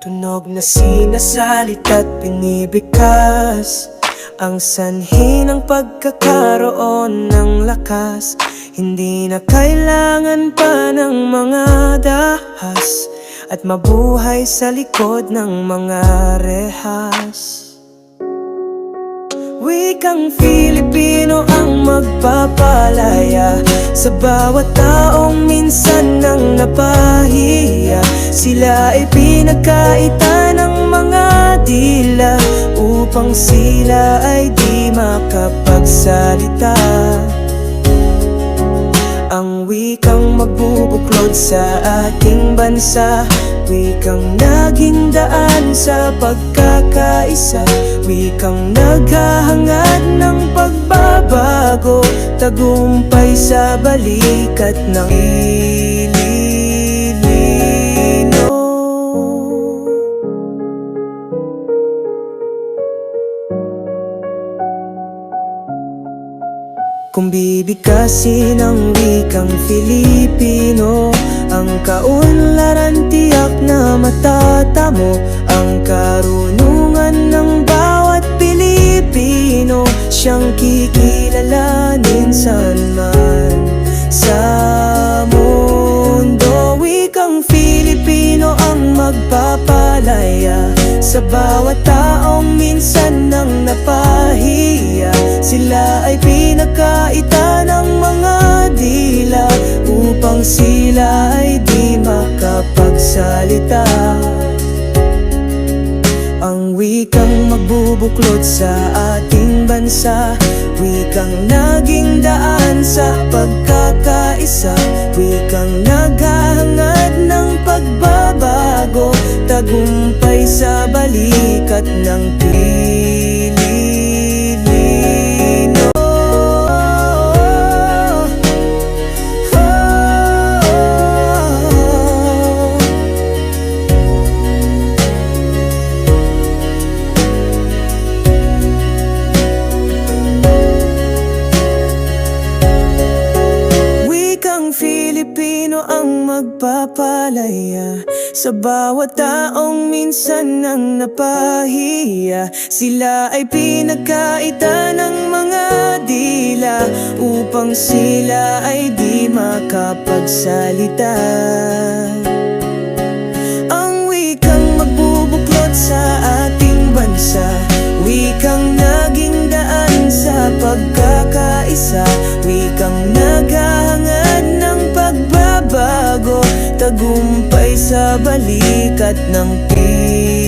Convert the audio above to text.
tunog na sinasalita't pinibigkas Ang sanhi ng pagkakaroon ng lakas. Hindi na kailangan pa ng mga dahas At mabuhay sa likod ng mga rehas. Wikang Filipino ang magpapalaya Sa bawat taong minsan napahiya Sila ay pinagkaita ng mga dila Upang sila ay di makapagsalita. Ang wikang magbubuklod sa ating bansa Wikang naging daan sa pagkakaisa Wikang naghahangad ng pagbabago Tagumpay sa balikat ng Ililino Kung bibigkasin ang wikang Filipino Ang kaunlaran tiyak na matatamo Ang karunungan ng bawat Pilipino Siyang kikilalanin saan man Sa mundo Wikang Filipino ang magpapalaya. Sa bawat taong minsan nang napahiya Sila ay pinagkaita ng mga dila Upang sila ay di makapagsalita. Ang wikang magbubuklod sa ating bansa Wikang naging daan sa pagkakaisa Wikang naghahangad ng pagbabago Tagumpay sa balikat ng Pilipino ang magpapalaya Sa bawat taong minsan nang napahiya. Sila ay pinagkaita ng mga dila Upang sila ay di makapagsalita Tagumpay sa balikat ng Pilipinas